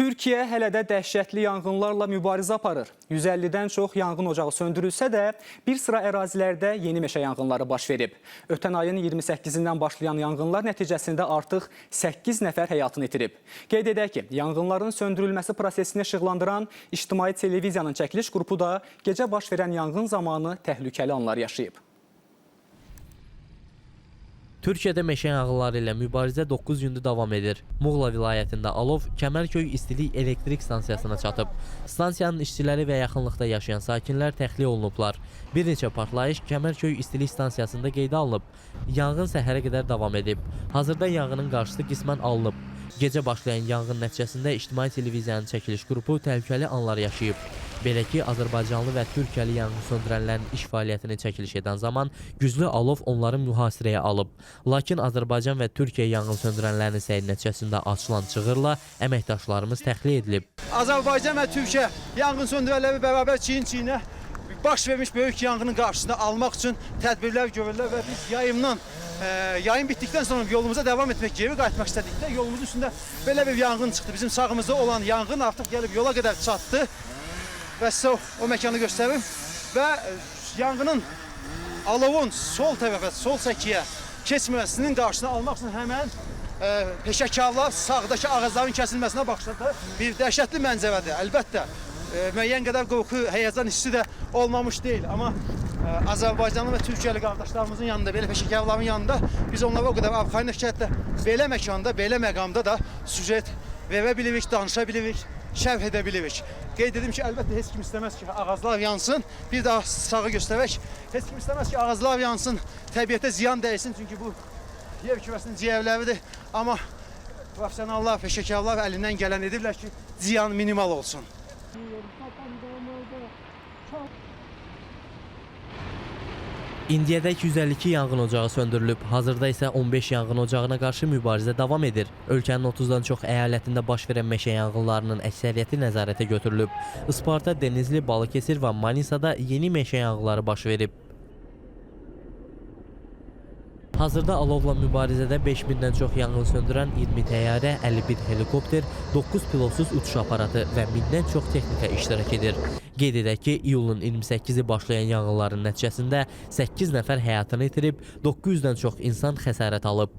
Türkiyə hələ də dəhşətli yanğınlarla mübarizə aparır. 150-dən çox yanğın ocağı söndürülsə də, bir sıra ərazilərdə yeni meşə yanğınları baş verib. Ötən ayın 28-dən başlayan yanğınlar nəticəsində artıq 8 nəfər həyatını itirib. Qeyd edək ki, yanğınların söndürülməsi prosesini işıqlandıran İctimai Televiziyanın çəkiliş qrupu da gecə baş verən yanğın zamanı təhlükəli anlar yaşayıb. Türkiyədə meşə yanğınları ilə mübarizə 9 gündür davam edir. Muğla vilayətində alov Kəmərköy İstilik Elektrik Stansiyasına çatıb. Stansiyanın işçiləri və yaxınlıqda yaşayan sakinlər təxliyə olunublar. Bir neçə partlayış Kəmərköy İstilik Stansiyasında qeydə alınıb. Yanğın səhərə qədər davam edib. Hazırda yanğının qarşısı qismən alınıb. Gecə başlayan yanğın nəticəsində İctimai Televiziyanın çəkiliş qrupu təhlükəli anlar yaşayıb. Belə ki, Azərbaycanlı və Türkiyəli yanğın söndürənlərin iş fəaliyyətini çəkiliş edən zaman güclü alov onları mühasirəyə alıb. Lakin Azərbaycan və Türkiyə yanğın söndürənlərinin səy nəticəsində açılan çığırla əməkdaşlarımız təxliyə edilib. Azərbaycan və Türkiyə yanğın söndürənləri bərabər çiyin-çiyinə baş vermiş böyük yanğının qarşısını almaq üçün tədbirlər görürlər və biz yayımdan e, yayın bitdikdən sonra yolumuza davam etmək, geri qayıtmaq istədikdə yolumuzun üstündə belə bir yanğın çıxdı. Bizim sağımızda olan yanğın artıq gəlib yola qədər çatdı və sizə o, məkanı göstərim və e, yanğının alovun sol tərəfə, sol səkiyə keçməsinin qarşısını almaq üçün həmən e, peşəkarlar sağdakı ağacların kəsilməsinə başladı. Bir dəhşətli mənzərədir. Əlbəttə, e, müəyyən qədər qorxu, həyəcan hissi də olmamış deyil, amma e, Azərbaycanlı və Türkiyəli qardaşlarımızın yanında, belə peşəkarların yanında biz onlara o qədər arxayın ki, belə məkanda, belə məqamda da süjet verə bilirik, danışa bilirik, şərh edə bilirik. Qeyd edim ki, əlbəttə heç kim istəməz ki, ağaclar yansın. Bir daha sağı göstərək. Heç kim istəməz ki, ağaclar yansın, təbiətə ziyan dəysin, çünki bu yer kürəsinin ciyərləridir. Amma professionallar, peşəkarlar əlindən gələn ediblər ki, ziyan minimal olsun. İndiyədək 152 yanğın ocağı söndürülüb. Hazırda isə 15 yanğın ocağına qarşı mübarizə davam edir. Ölkənin 30-dan çox əyalətində baş verən meşə yanğınlarının əksəriyyəti nəzarətə götürülüb. Isparta, Denizli, Balıkəsir və Manisada yeni meşə yanğınları baş verib. Hazırda alovla mübarizədə 5000-dən çox yanğın söndürən 20 təyyarə, 51 helikopter, 9 pilotsuz uçuş aparatı və 1000-dən çox texnika iştirak edir. Qeyd edək ki, iyulun 28-i başlayan yanğınların nəticəsində 8 nəfər həyatını itirib, 900-dən çox insan xəsarət alıb.